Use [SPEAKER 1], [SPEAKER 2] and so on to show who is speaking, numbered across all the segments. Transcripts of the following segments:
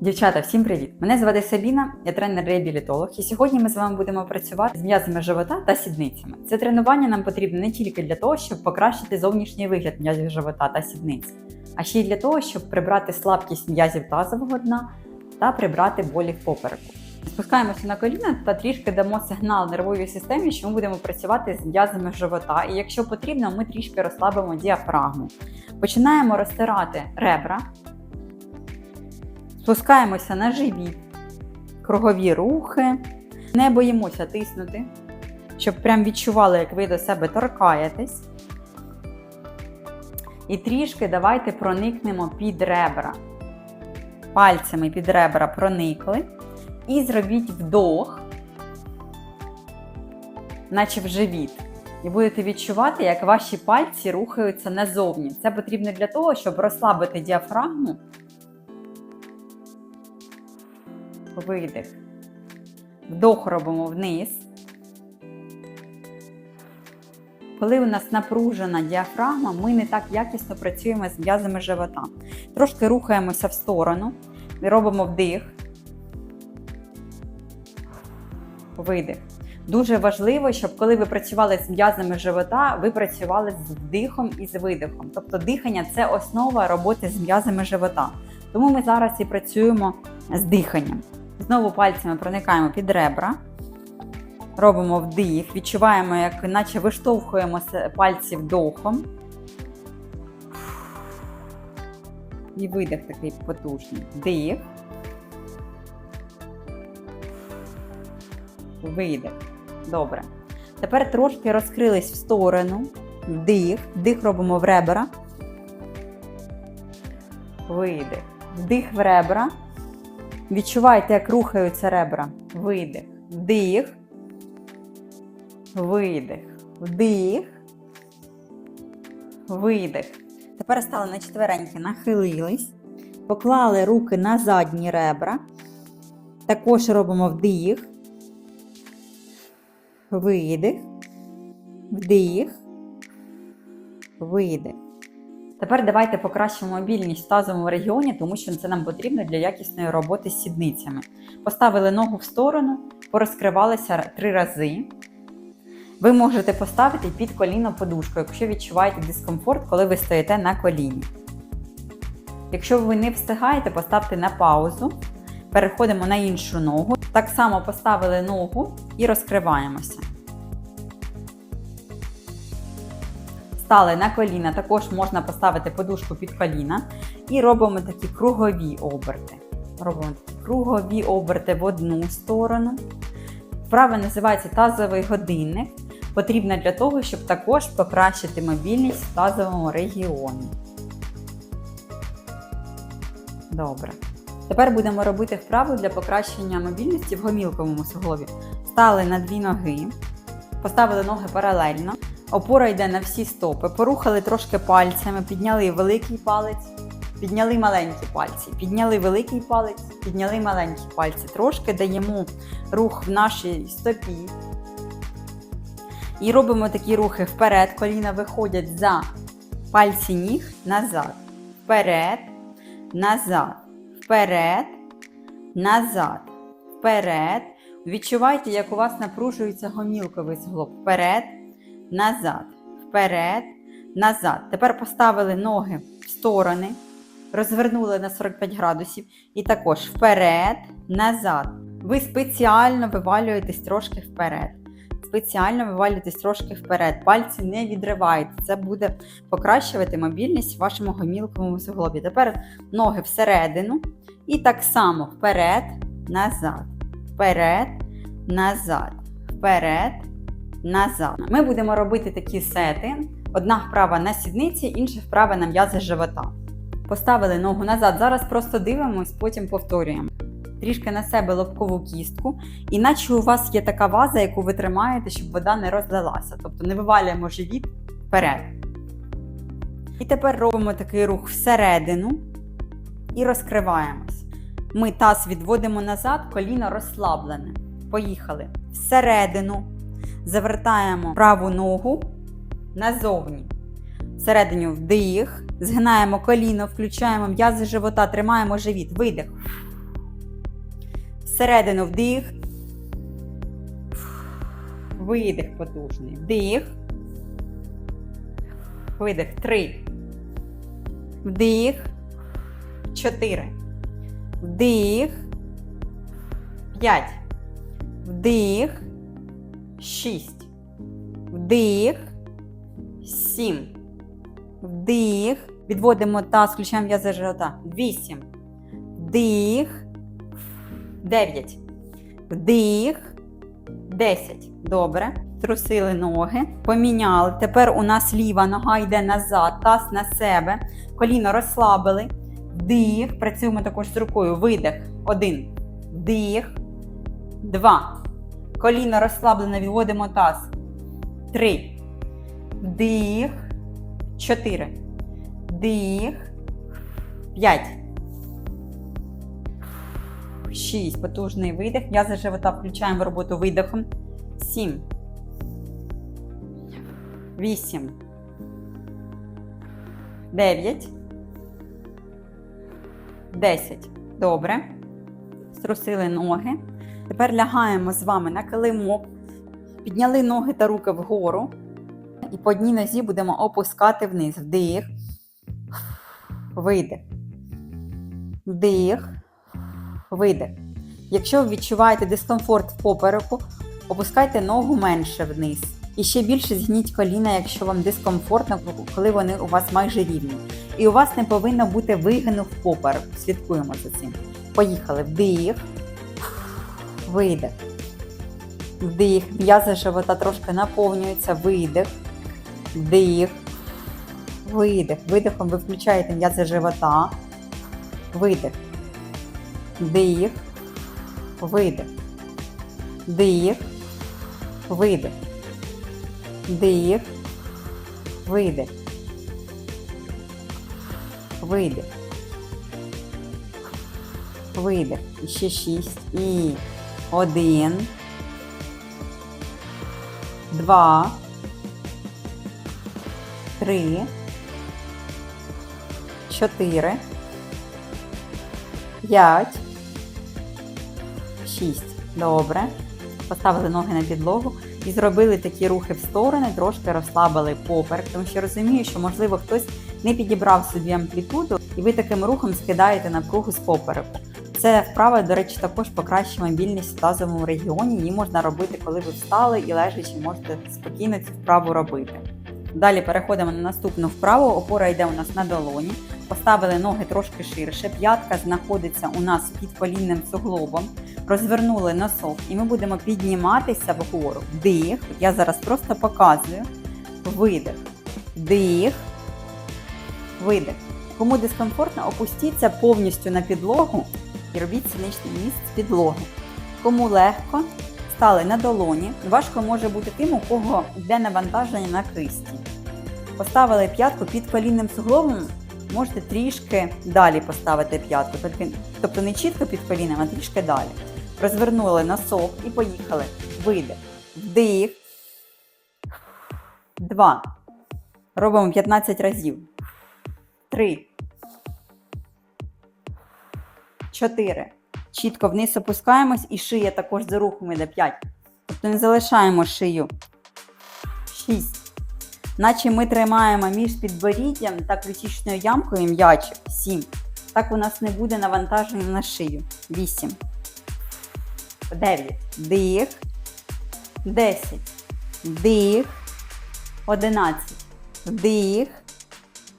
[SPEAKER 1] Дівчата, всім привіт! Мене звати Сабіна, я тренер-реабілітолог, і сьогодні ми з вами будемо працювати з м'язами живота та сідницями. Це тренування нам потрібно не тільки для того, щоб покращити зовнішній вигляд м'язів живота та сідниць, а ще й для того, щоб прибрати слабкість м'язів тазового дна та прибрати болі в попереку. Спускаємося на коліна та трішки дамо сигнал нервовій системі, що ми будемо працювати з м'язами живота. І якщо потрібно, ми трішки розслабимо діафрагму. Починаємо розтирати ребра. Спускаємося на живіт, кругові рухи. Не боїмося тиснути, щоб прям відчували, як ви до себе торкаєтесь. І трішки давайте проникнемо під ребра. Пальцями під ребра проникли. І зробіть вдох, наче в живіт. І будете відчувати, як ваші пальці рухаються назовні. Це потрібно для того, щоб розслабити діафрагму. Видих. Вдох робимо вниз. Коли у нас напружена діафрагма, ми не так якісно працюємо з м'язами живота. Трошки рухаємося в сторону, робимо вдих. Видих. Дуже важливо, щоб коли ви працювали з м'язами живота, ви працювали з вдихом і з видихом. Тобто дихання це основа роботи з м'язами живота. Тому ми зараз і працюємо з диханням. Знову пальцями проникаємо під ребра, робимо вдих, відчуваємо, як наче виштовхуємо пальці вдохом. І видих такий потужний. Вдих. Видих. Добре. Тепер трошки розкрились в сторону. Вдих. Вдих робимо в ребра. Видих. Вдих в ребра. Відчувайте, як рухаються ребра. Видих. Вдих. Видих. Вдих. Видих. Тепер стали на четвереньки, нахилились. Поклали руки на задні ребра. Також робимо вдих. Видих. Вдих. Видих. Тепер давайте покращимо мобільність в тазовому регіоні, тому що це нам потрібно для якісної роботи з сідницями. Поставили ногу в сторону, порозкривалися три рази. Ви можете поставити під коліно подушку, якщо відчуваєте дискомфорт, коли ви стоїте на коліні. Якщо ви не встигаєте, поставте на паузу. Переходимо на іншу ногу. Так само поставили ногу і розкриваємося. Стали на коліна, також можна поставити подушку під коліна. І робимо такі кругові оберти. Робимо такі кругові оберти в одну сторону. Вправа називається тазовий годинник. Потрібна для того, щоб також покращити мобільність в тазовому регіоні. Добре. Тепер будемо робити вправу для покращення мобільності в гомілковому суглобі. Стали на дві ноги, поставили ноги паралельно, опора йде на всі стопи, порухали трошки пальцями, підняли великий палець, підняли маленькі пальці, підняли великий палець, підняли маленькі пальці. Трошки даємо рух в нашій стопі. І робимо такі рухи вперед, коліна виходять за пальці ніг назад. Вперед, назад вперед, назад, вперед. Відчувайте, як у вас напружується гомілковий суглоб. Вперед, назад, вперед, назад. Тепер поставили ноги в сторони, розвернули на 45 градусів. І також вперед, назад. Ви спеціально вивалюєтесь трошки вперед. Спеціально вивалюєтесь трошки вперед. Пальці не відривайте. Це буде покращувати мобільність в вашому гомілковому суглобі. Тепер ноги всередину. І так само вперед, назад, вперед, назад, вперед, назад. Ми будемо робити такі сети. Одна вправа на сідниці, інша вправа на м'язи живота. Поставили ногу назад. Зараз просто дивимось, потім повторюємо. Трішки на себе лобкову кістку, іначе у вас є така ваза, яку ви тримаєте, щоб вода не розлилася. Тобто не вивалюємо живіт вперед. І тепер робимо такий рух всередину і розкриваємось. Ми таз відводимо назад, коліно розслаблене. Поїхали. Всередину. Завертаємо праву ногу назовні. Всередині вдих. Згинаємо коліно, включаємо м'язи живота, тримаємо живіт. Видих. Всередину вдих. Видих потужний. Вдих. Видих. Три. Вдих. Чотири. Вдих. П'ять. Вдих. Шість. Вдих. Сім. Вдих. Відводимо таз, включаємо м'язи живота. Вісім. Вдих. Дев'ять. Вдих. Десять. Добре. Трусили ноги. Поміняли. Тепер у нас ліва нога йде назад. Таз на себе. Коліно розслабили. Вдих. Працюємо також з рукою. Видих. Один. Вдих. Два. Коліно розслаблене. Відводимо таз. Три. Вдих. Чотири. Вдих. П'ять. Шість. Потужний видих. М'язи живота включаємо в роботу видихом. Сім. Вісім. Дев'ять. Десять. Добре. Струсили ноги. Тепер лягаємо з вами на килимок. Підняли ноги та руки вгору. І по одній нозі будемо опускати вниз. Вдих. Видих. Вдих. Видих. Якщо ви відчуваєте дискомфорт в попереку, опускайте ногу менше вниз. І ще більше згніть коліна, якщо вам дискомфортно, коли вони у вас майже рівні. І у вас не повинно бути вигину в попереку. Слідкуємо за цим. Поїхали. Вдих. Видих. Вдих. М'язи живота трошки наповнюються. Видих. Вдих. Видих. Видихом ви включаєте м'язи живота. Видих. Вдих. Видих. Вдих. Видих. Вдих. Видих. Видих. Видих. І ще шість. І один. Два. Три. Чотири. П'ять. Шість. Добре. Поставили ноги на підлогу і зробили такі рухи в сторони, трошки розслабили поперек, тому що розумію, що можливо хтось не підібрав собі амплітуду, і ви таким рухом скидаєте напругу з попереку. Це вправа, до речі, також покращує мобільність в тазовому регіоні. Її можна робити, коли ви встали і лежачи, можете спокійно цю вправу робити. Далі переходимо на наступну вправу. Опора йде у нас на долоні. Поставили ноги трошки ширше. П'ятка знаходиться у нас під колінним суглобом. Розвернули носок, і ми будемо підніматися вгору. Вдих. Я зараз просто показую. Видих. Вдих. Видих. Кому дискомфортно, опустіться повністю на підлогу і робіть синичний міст з підлоги. Кому легко, стали на долоні. Важко може бути тим, у кого йде навантаження на кисті. Поставили п'ятку під колінним суглобом, можете трішки далі поставити п'ятку. Тобто не чітко під коліном, а трішки далі. Розвернули носок і поїхали. Видих. Вдих. Два. Робимо 15 разів. Три. Чотири. Чітко вниз опускаємось і шия також за рухом йде 5. Тобто не залишаємо шию. 6. Наче ми тримаємо між підборіддям та ключичною ямкою м'ячик. 7. Так у нас не буде навантаження на шию. 8. 9. Дих. 10. Дих. 11. Вдих.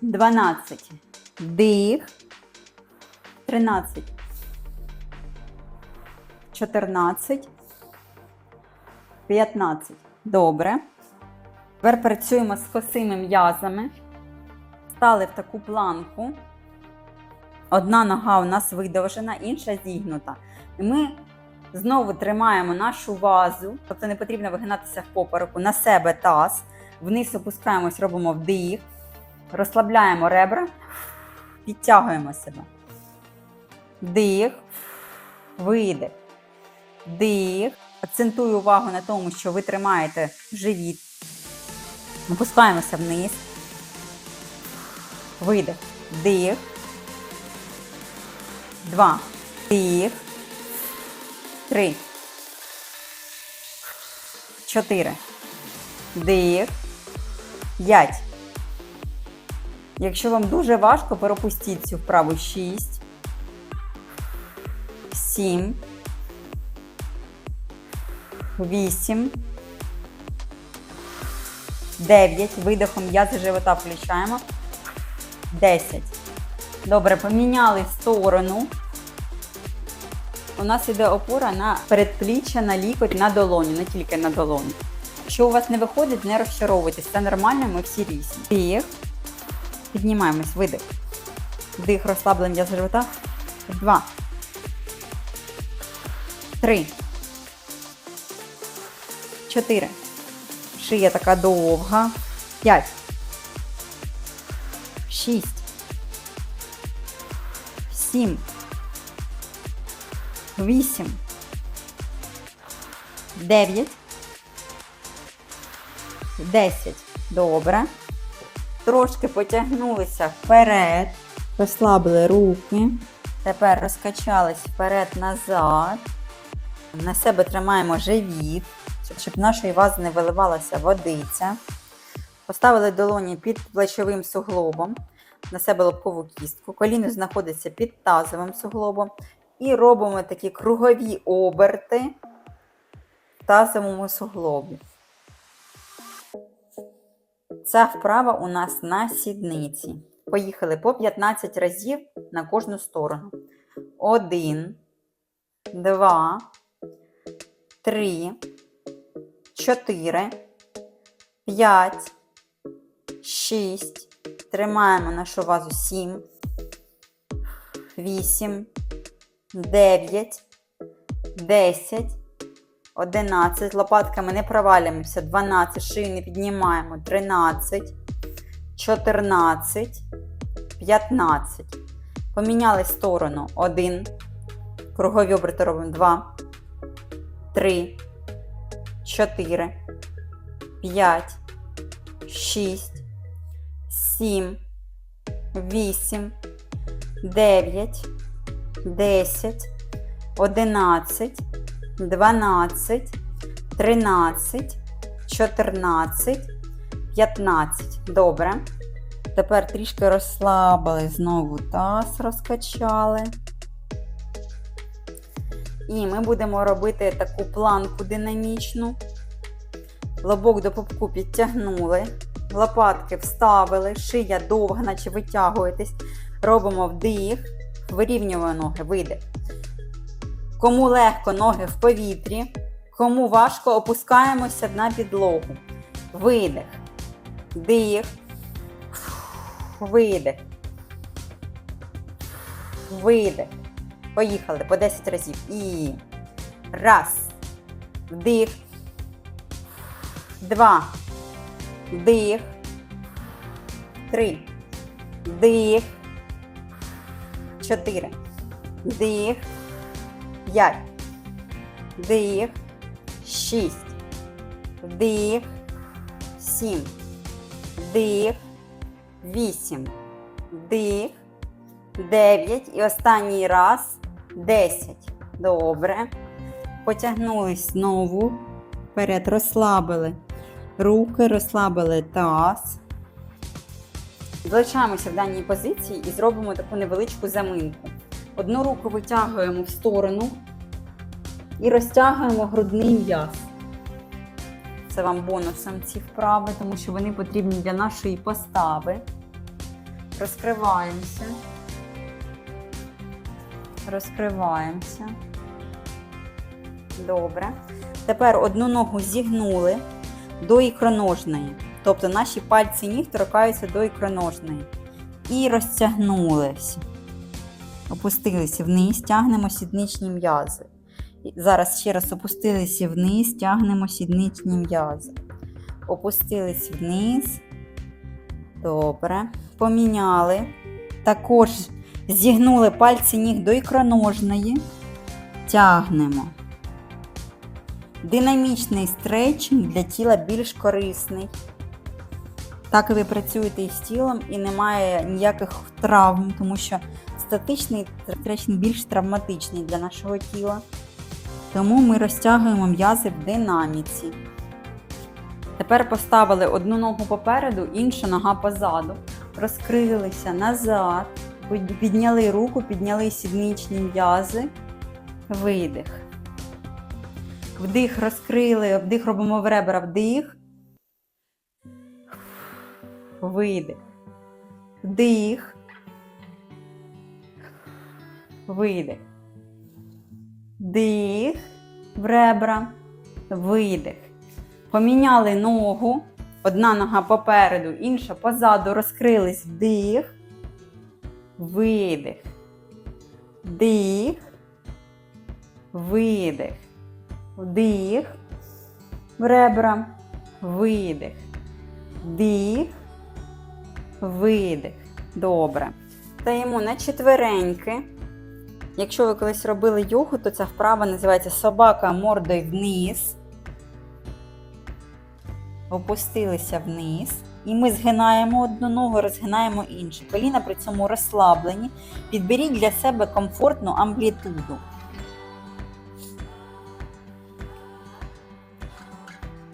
[SPEAKER 1] 12. Вдих. 13. 14. 15. Добре. Тепер працюємо з косими м'язами. Стали в таку планку. Одна нога у нас видовжена, інша зігнута. І ми знову тримаємо нашу вазу, тобто не потрібно вигинатися в попереку, на себе таз. Вниз опускаємось, робимо вдих, розслабляємо ребра, підтягуємо себе. Вдих, видих, вдих. Акцентую увагу на тому, що ви тримаєте живіт. Опускаємося вниз. Видих. Вдих. Два. Вдих. Три. Чотири. Дих. П'ять. Якщо вам дуже важко, пропустіть цю вправу. Шість. Сім. Вісім. Дев'ять. Видихом м'язи живота включаємо. Десять. Добре, поміняли сторону. У нас йде опора на передпліччя, на лікоть, на долоню, не тільки на долоню. Якщо у вас не виходить, не розчаровуйтесь. Це нормально, ми всі різні. Дих. Піднімаємось, видих. Дих, розслаблення живота. Два. Три. Чотири. Шия така довга. П'ять. Шість. Сім. Вісім. Дев'ять. Десять. Добре. Трошки потягнулися вперед. Розслабили руки. Тепер розкачались вперед-назад. На себе тримаємо живіт, щоб- щоб нашої вази не виливалася водиця. Поставили долоні під плечовим суглобом, на себе лобкову кістку. Коліно знаходиться під тазовим суглобом. І робимо такі кругові оберти в тазовому суглобі. Ця вправа у нас на сідниці. Поїхали по 15 разів на кожну сторону. Один, два, три, чотири, п'ять, шість. Тримаємо нашу вазу сім, вісім, дев'ять, десять. 11. Лопатками не провалюємося. 12. Шию не піднімаємо. 13. 14. 15. Поміняли сторону. 1. Кругові оберти робимо 2. 3. 4. 5. 6. 7. 8. 9. 10. 11. 12, 13, 14, 15. Добре. Тепер трішки розслабили, знову таз розкачали. І ми будемо робити таку планку динамічну. Лобок до пупку підтягнули, лопатки вставили, шия довга, наче витягуєтесь. Робимо вдих, вирівнюємо ноги, видих. Кому легко ноги в повітрі, кому важко опускаємося на підлогу. Видих. Дих. Видих. Видих. Поїхали по 10 разів. І раз. Вдих. Два. Вдих. Три. Вдих. Чотири. Вдих. 5. Вдих. 6. Вдих. 7. Вдих. 8. Вдих. 9. І останній раз 10. Добре. Потягнулись знову. Вперед. Розслабили руки, розслабили таз. Залишаємося в даній позиції і зробимо таку невеличку заминку. Одну руку витягуємо в сторону і розтягуємо грудний м'яз. Це вам бонусом ці вправи, тому що вони потрібні для нашої постави. Розкриваємося. Розкриваємося. Добре. Тепер одну ногу зігнули до ікроножної. Тобто наші пальці ніг торкаються до ікроножної. І розтягнулися. Опустилися вниз, тягнемо сідничні м'язи. Зараз ще раз опустилися вниз, тягнемо сідничні м'язи. Опустились вниз. Добре. Поміняли. Також зігнули пальці ніг до ікроножної. Тягнемо. Динамічний стретчинг для тіла більш корисний. Так ви працюєте із тілом і немає ніяких травм, тому що статичний стретчинг більш травматичний для нашого тіла. Тому ми розтягуємо м'язи в динаміці. Тепер поставили одну ногу попереду, інша нога позаду. Розкрилися назад, підняли руку, підняли сідничні м'язи. Видих. Вдих розкрили, вдих робимо в ребра, вдих. Видих. Вдих. Видих. Дих. В ребра. Видих. Поміняли ногу. Одна нога попереду, інша позаду. Розкрились. Вдих. Видих. Дих. Видих. Вдих. В ребра. Видих. Дих. Видих. Добре. Стаємо на четвереньки. Якщо ви колись робили йогу, то ця вправа називається собака мордою вниз. Опустилися вниз. І ми згинаємо одну ногу, розгинаємо іншу. Коліна при цьому розслаблені. Підберіть для себе комфортну амплітуду.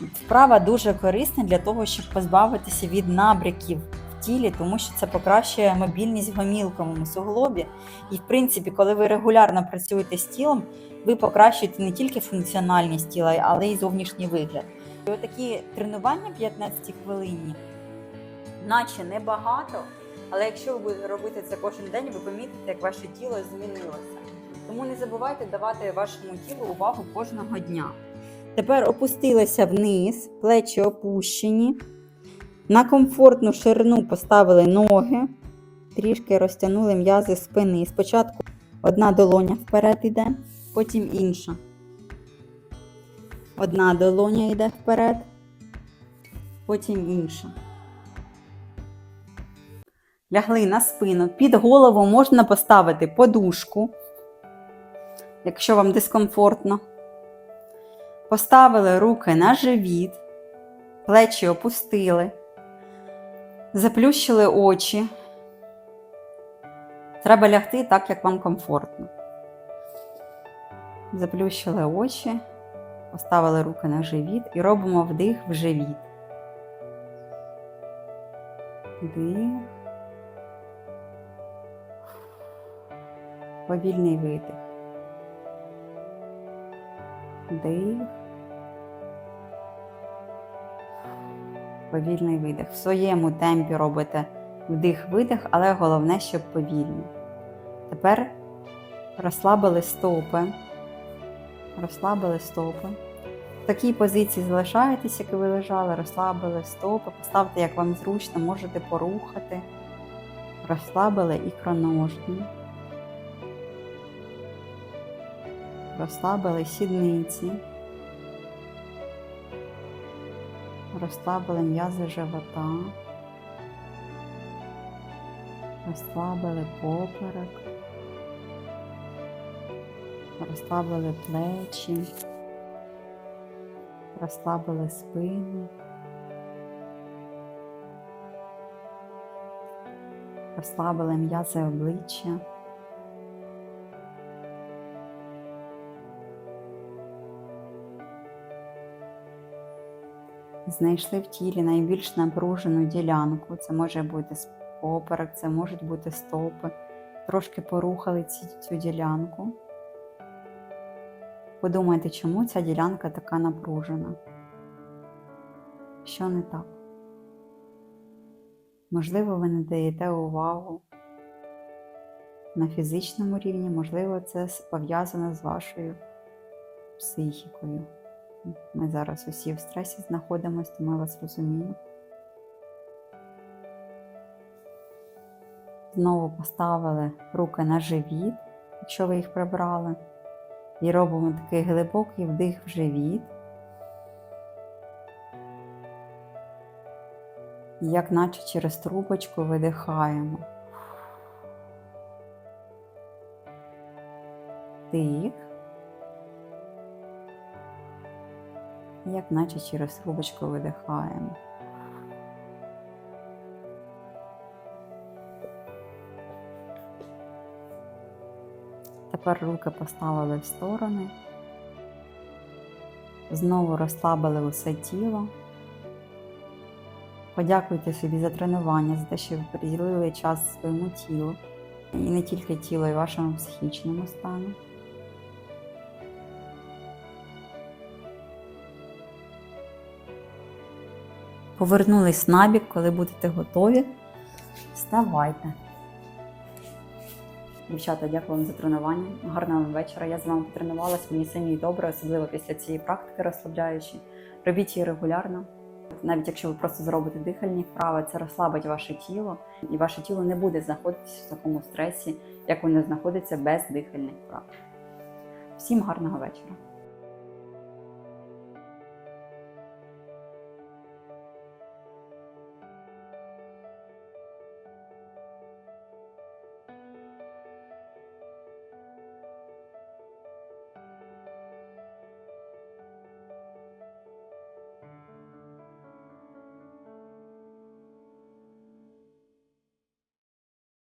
[SPEAKER 1] Вправа дуже корисна для того, щоб позбавитися від набряків в тілі, тому що це покращує мобільність в гомілковому суглобі. І, в принципі, коли ви регулярно працюєте з тілом, ви покращуєте не тільки функціональність тіла, але й зовнішній вигляд. І отакі тренування 15 хвилинні, наче небагато, але якщо ви будете робити це кожен день, ви помітите, як ваше тіло змінилося. Тому не забувайте давати вашому тілу увагу кожного дня. Тепер опустилися вниз, плечі опущені. На комфортну ширину поставили ноги, трішки розтягнули м'язи спини. Спочатку одна долоня вперед йде, потім інша. Одна долоня йде вперед, потім інша. Лягли на спину. Під голову можна поставити подушку, якщо вам дискомфортно. Поставили руки на живіт, плечі опустили, заплющили очі. Треба лягти так, як вам комфортно. Заплющили очі, поставили руки на живіт і робимо вдих в живіт. Вдих. Повільний видих. Вдих. Повільний видих. В своєму темпі робите вдих-видих, але головне, щоб повільно. Тепер розслабили стопи. Розслабили стопи. В такій позиції залишаєтесь, як ви лежали, розслабили стопи, поставте, як вам зручно, можете порухати. Розслабили ікроножні. Розслабили сідниці. Розслабили м'язи живота. Розслабили поперек. Розслабили плечі. Розслабили спину. Розслабили м'язи обличчя. Знайшли в тілі найбільш напружену ділянку. Це може бути поперек, це можуть бути стопи. Трошки порухали ці, цю ділянку. Подумайте, чому ця ділянка така напружена? Що не так? Можливо, ви не даєте увагу на фізичному рівні, можливо, це пов'язано з вашою психікою. Ми зараз усі в стресі знаходимося, тому я вас розумію. Знову поставили руки на живіт, якщо ви їх прибрали. І робимо такий глибокий вдих в живіт. І як наче через трубочку видихаємо. Дих. Як наче через трубочку видихаємо. Тепер руки поставили в сторони Знову розслабили усе тіло. Подякуйте собі за тренування, за те, що ви приділили час своєму тілу. І не тільки тілу, і вашому психічному стану. Повернулись на бік, коли будете готові. Вставайте. Дівчата, дякую вам за тренування. Гарного вам вечора. Я з вами потренувалась, мені самі добре, особливо після цієї практики розслабляючі. Робіть її регулярно. Навіть якщо ви просто зробите дихальні вправи, це розслабить ваше тіло, і ваше тіло не буде знаходитися в такому стресі, як воно знаходиться без дихальних вправ. Всім гарного вечора!